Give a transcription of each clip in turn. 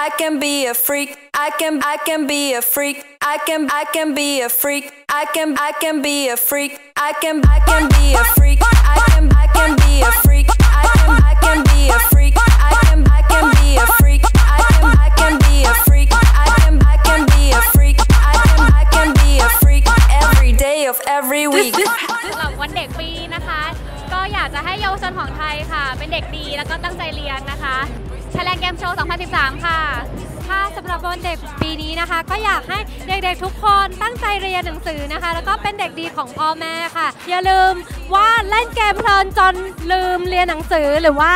I can be a freak I can I can be a freak I can I can be a freak I can I can be a freak I can I can be a freak I can I can be a freak I can I can be a freak I can I can be a freak I can I can be a freak I can I can be a freak I can I can be a freak every day of every week สำหรับวันเด็กปีนี้นะคะ ก็อยากจะให้เยาวชนของไทยค่ะ เป็นเด็กดีแล้วก็ตั้งใจเรียนนะคะ ไทยแลนด์เกมโชว์ 2013 ค่ะ ค่ะสำหรับวันเด็กปีนี้นะคะ ก็อยากให้เด็กๆทุกคนตั้งใจเรียนหนังสือนะคะ แล้วก็เป็นเด็กดีของพ่อแม่ค่ะ อย่าลืมว่าเล่นเกมเพลินจนลืมเรียนหนังสือหรือว่า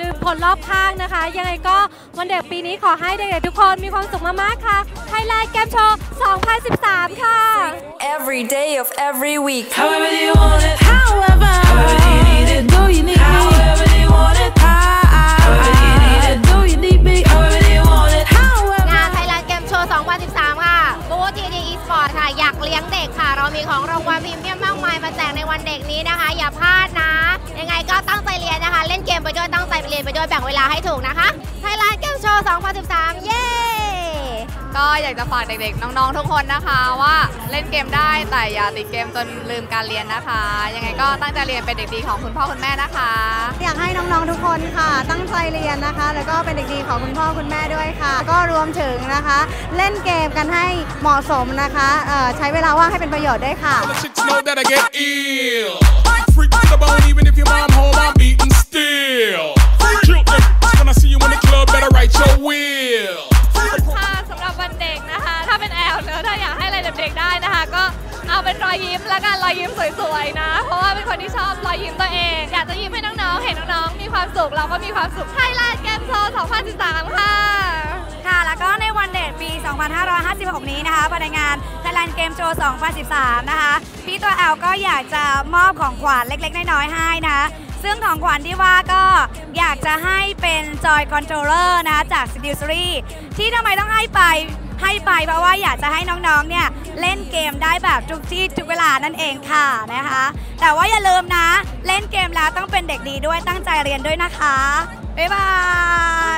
ลืมผลรอบข้างนะคะ ยังไงก็วันเด็กปีนี้ขอให้เด็กๆทุกคนมีความสุขมากๆค่ะไทยแลนด์เกมโชว์ 2013 ค่ะ every day of every week However you want it, however, however ของรางวัลพรีเมียมมากมายมาแจกในวันเด็กนี้นะคะ อย่าพลาดนะ ยังไงก็ตั้งใจเรียนนะคะ เล่นเกมไปด้วยตั้งใจเรียนไปด้วยแบ่งเวลาให้ถูกนะคะไทยรัฐเกมโชว์ 2013 เย้ ก็อยากจะฝากเด็กๆ น้องๆ ทุกคนนะคะว่าเล่นเกมได้แต่อย่าติดเกมจนลืมการเรียนนะคะ ยังไงก็ตั้งใจเรียนเป็นเด็กดีของคุณพ่อคุณแม่นะคะ อยากให้น้องๆทุกคนค่ะ ตั้งใจเรียนนะคะ แล้วก็เป็นเด็กดีของคุณพ่อคุณแม่ด้วยค่ะ ก็รวมถึงนะคะ เล่นเกมกันให้เหมาะสมนะคะเอ่อใช้เวลาว่างให้เป็นประโยชน์ด้วยค่ะ เอาเป็นรอยยิ้มแล้วกันรอยยิ้มสวยๆนะ เพราะว่าเป็นคนที่ชอบรอยยิ้มตัวเอง อยากจะยิ้มให้น้องๆ เห็นน้องๆ มีความสุขเราก็มีความสุขไทยแลนด์เกมโชว์2013 ค่ะ ค่ะ แล้วก็ในวันเด็ปี 2556 นี้นะคะภายในงาน Thailand Game Show 2013 นะคะ พี่ตัวแอลก็อยากจะมอบของขวัญเล็กๆ น้อยๆ ให้นะซึ่งของขวัญที่ว่าก็อยากจะให้เป็น Joy Controller นะจาก s e d u c e r y ที่ทำไมต้องให้ไป ให้ไปเพราะว่าอยากจะให้น้องๆ เนี่ยเล่นเกมได้แบบทุกที่ทุกเวลานั่นเองค่ะนะคะ แต่ว่าอย่าลืมนะ เล่นเกมแล้วต้องเป็นเด็กดีด้วยตั้งใจเรียนด้วยนะคะ บ๊ายบา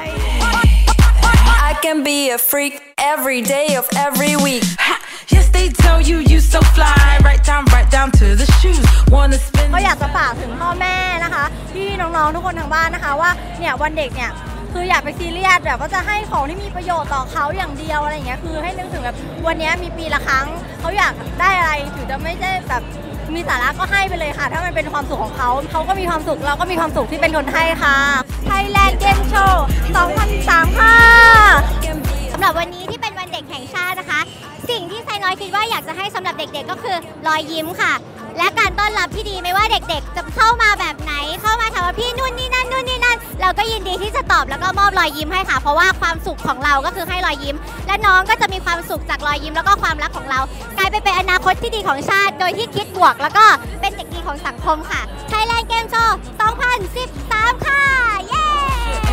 ย I can be a freak every day of every week Yes, they tell you you so fly, right down, right down to the shoes. Wanna spend ก็อยากจะฝากถึงพ่อแม่นะคะพี่น้องๆทุกคนทางบ้านนะคะว่าเนี่ยวันเด็กเนี่ย คืออย่าไปซีเรียสแบบว่าจะให้ของที่มีประโยชน์ต่อเขาอย่างเดียวอะไรอย่างเงี้ยคือให้นึกถึงแบบวันนี้มีปีละครั้งเขาอยากได้อะไรถึงจะไม่ได้แบบมีสาระก็ให้ไปเลยค่ะ ถ้ามันเป็นความสุขของเขาเขาก็มีความสุขเราก็มีความสุขที่เป็นคนให้ค่ะ Thailand Game Show 2013ค่ะสำหรับวันนี้ที่เป็นวันเด็กแห่งชาตินะคะ สิ่งที่ไซน้อยคิดว่าอยากจะให้สำหรับเด็กๆ ก็คือรอยยิ้มค่ะ และการต้อนรับที่ดีไม่ว่าเด็กๆ จะเข้ามาแบบไหนเข้ามาถามว่าพี่นู่นนี่ ก็ยินดีที่จะตอบแล้วก็มอบรอยยิ้มให้ค่ะ เพราะว่าความสุขของเราก็คือให้รอยยิ้ม และน้องก็จะมีความสุขจากรอยยิ้มแล้วก็ความรักของเรา กลายไปเป็นอนาคตที่ดีของชาติ โดยที่คิดบวก แล้วก็เป็นเด็กดีของสังคมค่ะ Thailand Game Show 2013 ค่ะ เย้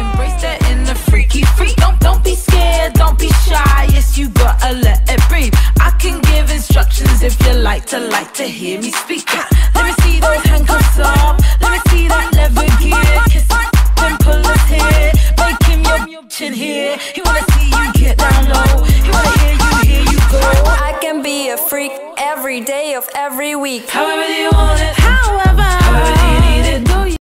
embrace that inner freaky freak. Don't don't be scared, don't be shy. Yes, you gotta let it breathe. I can give instructions if you like to like to hear me. of every week. However you want it.